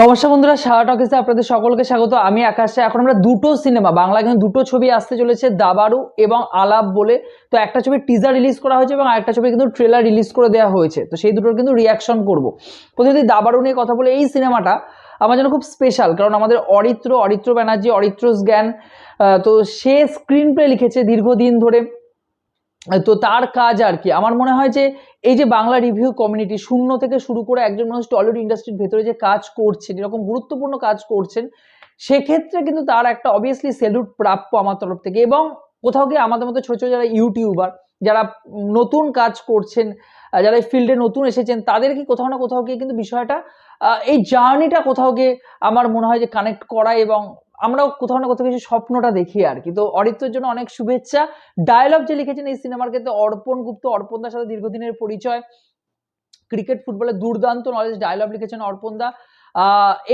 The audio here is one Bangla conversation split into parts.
নমস্কার বন্ধুরা শাহ টকিসে আপনাদের সকলকে স্বাগত। আমি আকাশে। এখন আমরা দুটো সিনেমা, বাংলা কিন্তু দুটো ছবি আসতে চলেছে দাবারু এবং আলাপ বলে। তো একটা ছবি টিজার রিলিজ করা হয়েছে এবং আরেকটা ছবি কিন্তু ট্রেলার রিলিজ করে দেওয়া হয়েছে। তো সেই দুটোর কিন্তু রিয়াকশন করব। যদি দাবারু নিয়ে কথা বলে, এই সিনেমাটা আমার জন্য খুব স্পেশাল কারণ আমাদের অরিত্র অরিত্র ব্যানার্জি অরিত্র জ্ঞান তো সে স্ক্রিন প্লে লিখেছে দীর্ঘদিন ধরে। তো তার কাজ আর কি। আমার মনে হয় যে এই যে বাংলা রিভিউ কমিউনিটি শূন্য থেকে শুরু করে একজন মানুষ টলিউড ইন্ডাস্ট্রির ভেতরে যে কাজ করছেন, এরকম গুরুত্বপূর্ণ কাজ করছেন, সেক্ষেত্রে কিন্তু তার একটা অবভিয়াসলি সেলুট প্রাপ্য আমার তরফ থেকে। এবং কোথাও গিয়ে আমাদের মতো ছোটো ছোটো যারা ইউটিউবার যারা নতুন কাজ করছেন যারা এই ফিল্ডে নতুন এসেছেন, তাদেরকে কোথাও না কোথাও গিয়ে কিন্তু বিষয়টা এই জার্নিটা কোথাও গিয়ে আমার মনে হয় যে কানেক্ট করা এবং আমরাও কোথাও না কোথাও কিছু স্বপ্নটা দেখি আর কি। তো অরিত্রের জন্য অনেক শুভেচ্ছা। ডায়লগ যে লিখেছেন এই সিনেমার ক্ষেত্রে অর্পণ গুপ্ত অর্পণদার সাথে দীর্ঘদিনের পরিচয়। ক্রিকেট ফুটবলের দুর্দান্ত নলেজ ডায়লগ লিখেছেন অর্পণদা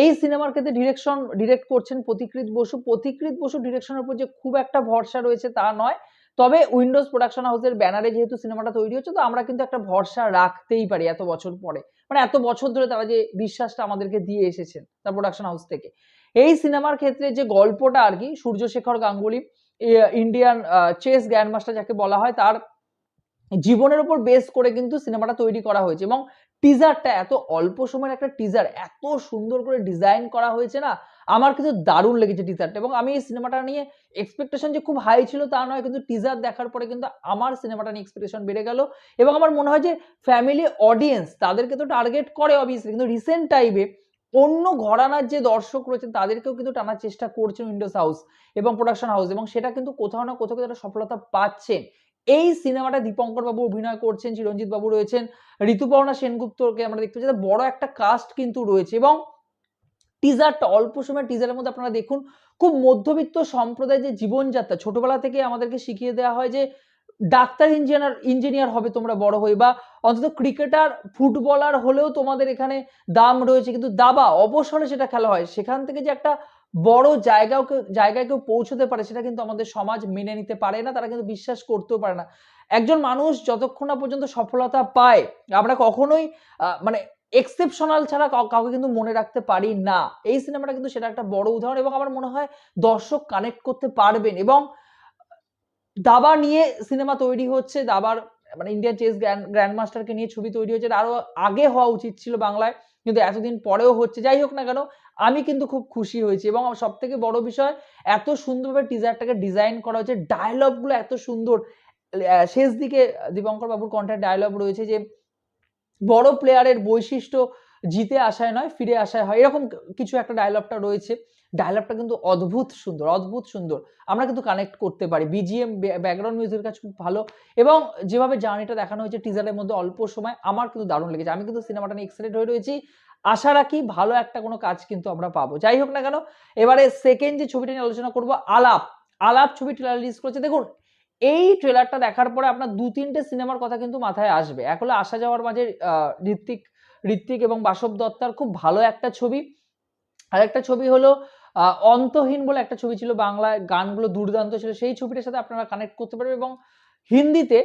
এই সিনেমার ক্ষেত্রে ডিরেকশন ডিরেক্ট করছেন প্রতিকৃত বসু। প্রতিকৃত বসু ডিরেকশনের উপর যে খুব একটা ভরসা রয়েছে তা নয়। তবে উইন্ডোজ প্রোডাকশন হাউসের ব্যানারে যেহেতু সিনেমাটা তৈরি হচ্ছে, তো আমরা কিন্তু একটা ভরসা রাখতেই পারি এত বছর পরে। মানে এত বছর ধরে তারা যে বিশ্বাসটা আমাদেরকে দিয়ে এসেছেন তার প্রোডাকশন হাউস থেকে। এই সিনেমার ক্ষেত্রে যে গল্পটা আর কি, Suryashekhar Ganguly Indian chess grandmaster যাকে বলা হয়, তার জীবনের উপর বেস করে কিন্তু সিনেমাটা তৈরি করা হয়েছে এবং টিজারটা এত অল্প সময়ের একটা টিজার এত সুন্দর করে ডিজাইন করা হয়েছে না, আমার কিন্তু দারুণ লেগেছে টিজারটা এবং আমি এই সিনেমাটা নিয়ে এক্সপেকটেশন যে খুব হাই ছিল তা নয়, কিন্তু টিজার দেখার পরে কিন্তু আমার সিনেমাটা নিয়ে এক্সপেকটেশন বেড়ে গেল। এবং আমার মনে হয় যে ফ্যামিলি অডিয়েন্স তাদেরকে তো টার্গেট করে অবভিয়াসলি কিন্তু রিসেন্ট টাইমে অন্য ঘরানার যে দর্শক রয়েছেন তাদেরকেও কিন্তু টানার চেষ্টা করছেন উইন্ডোজ হাউস এবং প্রোডাকশন হাউস এবং সেটা কিন্তু কোথাও না কোথাও তারা সফলতা পাচ্ছেন এই সিনেমাটা দীপঙ্কর বাবু অভিনয় করছেন, চিরঞ্জিত বাবু রয়েছেন, ঋতুপর্ণা সেনগুপ্তকে আমরা দেখতে পাচ্ছি বড় একটা কাস্ট কিন্তু রয়েছে এবং টিজারটা অল্প সময় টিজারের মধ্যে আপনারা দেখুন, খুব মধ্যবিত্ত সম্প্রদায়ের যে জীবনযাত্রা, ছোটবেলা থেকে আমাদেরকে শিখিয়ে দেওয়া হয় যে ডাক্তার ইঞ্জিনিয়ার ইঞ্জিনিয়ার হবে তোমরা বড় হয়ে বা অন্তত ক্রিকেটার ফুটবলার হলেও তোমাদের এখানে দাম রয়েছে। কিন্তু দাবা, অবসরে সেটা খেলা হয়। সেখান থেকে যে একটা বড় জায়গাও জায়গায় কেউ পৌঁছতে পারে সেটা কিন্তু আমাদের সমাজ মেনে নিতে পারে না, তারা কিন্তু বিশ্বাস করতেও পারে না। একজন মানুষ যতক্ষণ না পর্যন্ত সফলতা পায়, আমরা কখনোই মানে এক্সেপশনাল ছাড়া কাউ- কাউকে কিন্তু মনে রাখতে পারি না। এই সিনেমাটা কিন্তু সেটা একটা বড় উদাহরণ এবং আমার মনে হয় দর্শক কানেক্ট করতে পারবেন এবং দাবা নিয়ে সিনেমা তৈরি হচ্ছে, দাবার মানে ইন্ডিয়ান চেস গ্র্যান্ড মাস্টারকে নিয়ে ছবি তৈরি হচ্ছে, এটা আরও আগে হওয়া উচিত ছিল বাংলায়। কিন্তু এতদিন পরেও হচ্ছে, যাই হোক না কেন, আমি কিন্তু খুব খুশি হয়েছি এবং সব থেকে বড় বিষয়, এত সুন্দরভাবে টিজারটাকে ডিজাইন করা হয়েছে ডায়লগগুলো এত সুন্দর শেষ দিকে দীপঙ্কর বাবুর কন্ঠের ডায়লগ রয়েছে যে, বড় প্লেয়ারের বৈশিষ্ট্য জিতে আসায় নয়, ফিরে আসায় হয়, এরকম কিছু একটা ডায়লগটা রয়েছে। ডায়লগটা কিন্তু অদ্ভুত সুন্দর অদ্ভুত সুন্দর। আমরা কিন্তু কানেক্ট করতে পারি। বিজিএম ব্যাকগ্রাউন্ড মিউজিকের কাছে খুব ভালো। এবং যেভাবে জার্নিটা দেখানো হয়েছে টিজারের মধ্যে অল্প সময়, আমার কিন্তু দারুণ লেগেছে। আমি কিন্তু সিনেমাটা নিয়ে এক্সাইটেড হয়ে রয়েছি। আশা রাখি ভালো একটা কোনো কাজ কিন্তু আমরা পাবো। যাই হোক না কেন, এবারে সেকেন্ড যে ছবিটা নিয়ে আলোচনা করব, আলাপ। আলাপ ছবি ট্রেলার রিলিজ করেছে। দেখুন, এই ট্রেলারটা দেখার পরে আপনার দু তিনটে সিনেমার কথা কিন্তু মাথায় আসবে। এক হলো আসা যাওয়ার মাঝে ঋত্বিক ঋত্বিক এবং বাসব দত্তার খুব ভালো একটা ছবি। আর একটা ছবি হলো অন্তহীন বলে একটা ছবি ছিল, বাংলায় গানগুলো দুর্দান্ত ছিল, সেই ছবিটার সাথে আপনারা কানেক্ট করতে পারবেন এবং হিন্দিতে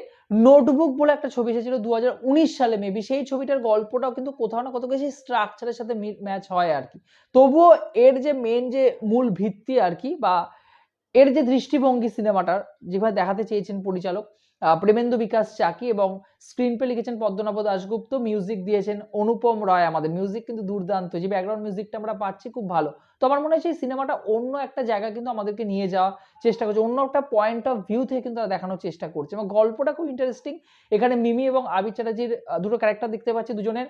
নোটবুক বলে একটা ছবি এসেছিল দু হাজার উনিশ সালে মেবি সেই ছবিটার গল্পটাও কিন্তু কোথাও না কোথাও সেই স্ট্রাকচারের সাথে ম্যাচ হয় আর কি। তবুও এর যে মেন যে মূল ভিত্তি আর কি বা এর যে দৃষ্টিভঙ্গি সিনেমাটার যেভাবে দেখাতে চেয়েছেন পরিচালক প্রেমেন্দু বিকাশ চাকি এবং স্ক্রিন পে লিখেছেন পদ্মনাভ দাশগুপ্ত মিউজিক দিয়েছেন অনুপম রায় আমাদের। মিউজিক কিন্তু দুর্দান্ত, যে ব্যাকগ্রাউন্ড মিউজিকটা আমরা পাচ্ছি খুব ভালো। তো আমার মনে হয় সেই সিনেমাটা অন্য একটা জায়গা কিন্তু আমাদেরকে নিয়ে যাওয়ার চেষ্টা করছে, অন্য একটা পয়েন্ট অফ ভিউ থেকে কিন্তু দেখানোর চেষ্টা করছে। এবং গল্পটা খুব ইন্টারেস্টিং এখানে মিমি এবং আবির চ্যাটার্জির দুটো ক্যারেক্টার দেখতে পাচ্ছি দুজনের।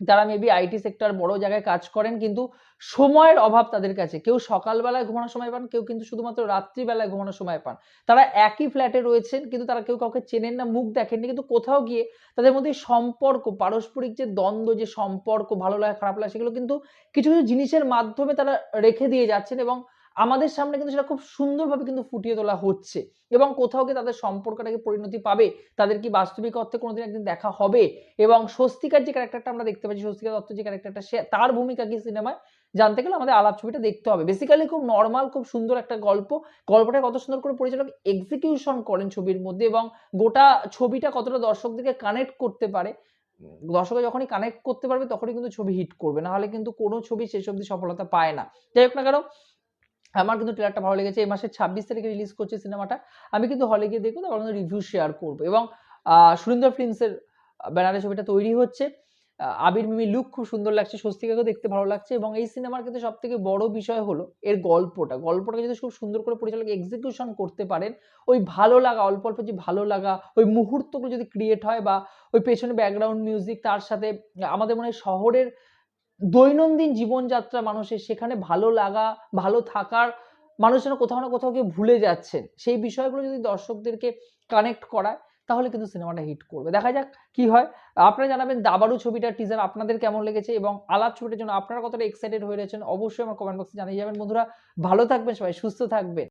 তারা মেবি আইটি সেক্টর বড় জায়গায় কাজ করেন, কিন্তু সময়ের অভাব তাদের কাছে। কেউ সকালবেলায় ঘুমানোর সময় পান, কেউ কিন্তু শুধুমাত্র রাত্রিবেলায় ঘুমানোর সময় পান। তারা একই ফ্ল্যাটে রয়েছেন, কিন্তু তারা কেউ কাউকে চেনেন না, মুখ দেখেননি, কিন্তু কোথাও গিয়ে তাদের মধ্যে সম্পর্ক, পারস্পরিক যে দ্বন্দ্ব, যে সম্পর্ক, ভালো লাগে, খারাপ লাগে, সেগুলো কিন্তু কিছু কিছু জিনিসের মাধ্যমে তারা রেখে দিয়ে যাচ্ছেন এবং আমাদের সামনে কিন্তু সেটা খুব সুন্দরভাবে কিন্তু ফুটিয়ে তোলা হচ্ছে এবং কোথাও গিয়ে তাদের সম্পর্কটাকে পরিণতি পাবে তাদের কি বাস্তবিক অর্থে কোনোদিন একদিন দেখা হবে এবং স্বস্তিকার যে ক্যারেক্টারটা আমরা দেখতে পাচ্ছি স্বস্তিকা দত্ত যে ক্যারেক্টারটা সে তার ভূমিকা কি সিনেমায় জানতে গেলে আমাদের আলাপ ছবিটা দেখতে হবে। বেসিক্যালি খুব নর্মাল খুব সুন্দর একটা গল্প। গল্পটা কত সুন্দর করে পরিচালক এক্সিকিউশন করেন ছবির মধ্যে এবং গোটা ছবিটা কতটা দর্শকদেরকে কানেক্ট করতে পারে। উম, দর্শকরা যখনই কানেক্ট করতে পারবে তখনই কিন্তু ছবি হিট করবে। না হলে কিন্তু কোনো ছবি শেষ অবধি সফলতা পায় না। যাই হোক না কেন আমার কিন্তু ট্রেলারটা ভালো লেগেছে। এই মাসের ছাব্বিশ তারিখে রিলিজ করছে সিনেমাটা। আমি কিন্তু হলে গিয়ে দেখব, তারপর কিন্তু রিভিউ শেয়ার করব। এবং সুরিন্দর ফিল্মসের ব্যানারে ছবিটা তৈরি হচ্ছে। আবির মিমি লুক খুব সুন্দর লাগছে, স্বস্তিকাকেও দেখতে ভালো লাগছে। এবং এই সিনেমার কিন্তু সব থেকে বড় বিষয় হলো এর গল্পটা। গল্পটাকে যদি খুব সুন্দর করে পরিচালক এক্সিকিউশন করতে পারেন, ওই ভালো লাগা, অল্প অল্প যে ভালো লাগা, ওই মুহূর্তগুলো যদি ক্রিয়েট হয় বা ওই পেছনে ব্যাকগ্রাউন্ড মিউজিক তার সাথে আমাদের মনে হয় শহরের দৈনন্দিন জীবনযাত্রা মানুষের সেখানে ভালো লাগা, ভালো থাকার মানুষ যেন কোথাও না কোথাও গিয়ে ভুলে যাচ্ছেন। সেই বিষয়গুলো যদি দর্শকদেরকে কানেক্ট করায়, তাহলে কিন্তু সিনেমাটা হিট করবে। দেখা যাক কি হয়। আপনারা জানাবেন দাবারু ছবিটার টিজার আপনাদের কেমন লেগেছে এবং আলাপ ছবিটার জন্য আপনারা কতটা এক্সাইটেড হয়ে রয়েছেন অবশ্যই আমার কমেন্ট বক্সে জানিয়ে যাবেন। বন্ধুরা, ভালো থাকবেন সবাই, সুস্থ থাকবেন।